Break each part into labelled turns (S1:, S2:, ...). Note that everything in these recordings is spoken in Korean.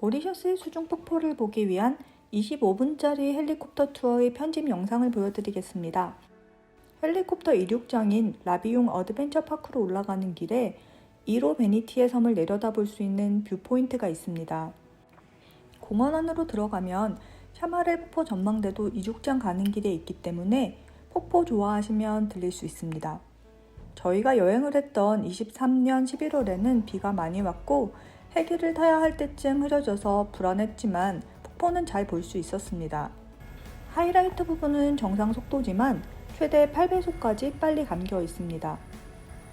S1: 모리셔스의 수중 폭포를 보기 위한 25분짜리 헬리콥터 투어의 편집 영상을 보여드리겠습니다. 헬리콥터 이륙장인 라비용 어드벤처 파크로 올라가는 길에 1호 베니티의 섬을 내려다볼 수 있는 뷰포인트가 있습니다. 공원 안으로 들어가면 샤마렐 폭포 전망대도 이륙장 가는 길에 있기 때문에 폭포 좋아하시면 들릴 수 있습니다. 저희가 여행을 했던 23년 11월에는 비가 많이 왔고 헬기를 타야 할 때쯤 흐려져서 불안했지만 폭포는 잘 볼 수 있었습니다. 하이라이트 부분은 정상 속도지만 최대 8배속까지 빨리 감겨 있습니다.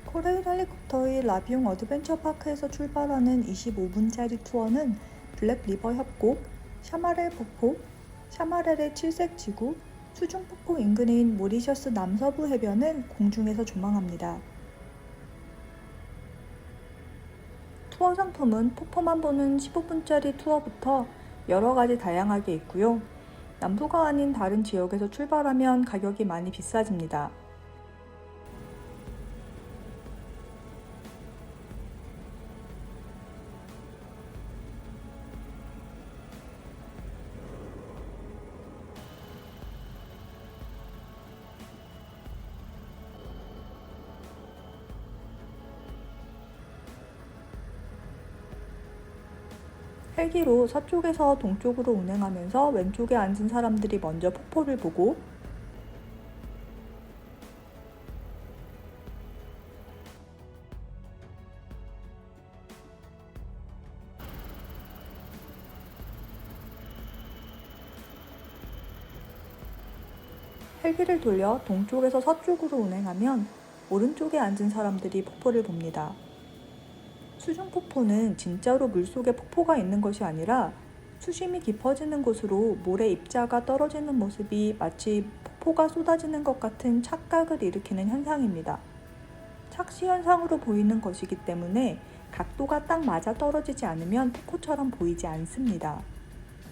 S1: 코레일 헬리콥터의 라비용 어드벤처 파크에서 출발하는 25분짜리 투어는 블랙 리버 협곡, 샤마렐 폭포, 샤마렐의 칠색 지구, 수중 폭포 인근인 모리셔스 남서부 해변을 공중에서 조망합니다. 투어 상품은 폭포만 보는 15분짜리 투어부터 여러 가지 다양하게 있고요. 남부가 아닌 다른 지역에서 출발하면 가격이 많이 비싸집니다. 헬기로 서쪽에서 동쪽으로 운행하면서 왼쪽에 앉은 사람들이 먼저 폭포를 보고 헬기를 돌려 동쪽에서 서쪽으로 운행하면 오른쪽에 앉은 사람들이 폭포를 봅니다. 수중 폭포는 진짜로 물속에 폭포가 있는 것이 아니라 수심이 깊어지는 곳으로 모래 입자가 떨어지는 모습이 마치 폭포가 쏟아지는 것 같은 착각을 일으키는 현상입니다. 착시 현상으로 보이는 것이기 때문에 각도가 딱 맞아 떨어지지 않으면 폭포처럼 보이지 않습니다.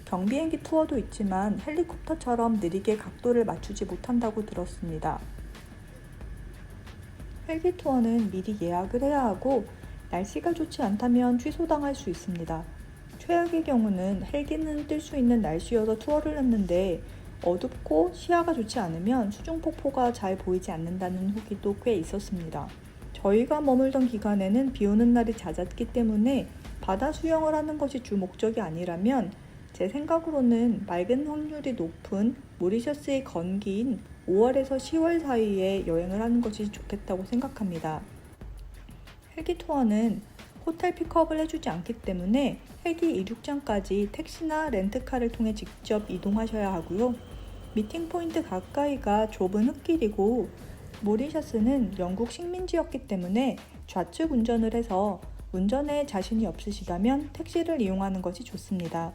S1: 경비행기 투어도 있지만 헬리콥터처럼 느리게 각도를 맞추지 못한다고 들었습니다. 헬기 투어는 미리 예약을 해야 하고 날씨가 좋지 않다면 취소당할 수 있습니다. 최악의 경우는 헬기는 뜰 수 있는 날씨여서 투어를 했는데 어둡고 시야가 좋지 않으면 수중폭포가 잘 보이지 않는다는 후기도 꽤 있었습니다. 저희가 머물던 기간에는 비 오는 날이 잦았기 때문에 바다 수영을 하는 것이 주 목적이 아니라면 제 생각으로는 맑은 확률이 높은 모리셔스의 건기인 5월에서 10월 사이에 여행을 하는 것이 좋겠다고 생각합니다. 헬기 투어는 호텔 픽업을 해주지 않기 때문에 헬기 이륙장까지 택시나 렌트카를 통해 직접 이동하셔야 하고요. 미팅 포인트 가까이가 좁은 흙길이고 모리셔스는 영국 식민지였기 때문에 좌측 운전을 해서 운전에 자신이 없으시다면 택시를 이용하는 것이 좋습니다.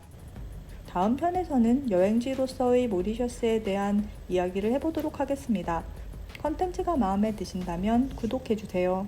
S1: 다음 편에서는 여행지로서의 모리셔스에 대한 이야기를 해보도록 하겠습니다. 컨텐츠가 마음에 드신다면 구독해주세요.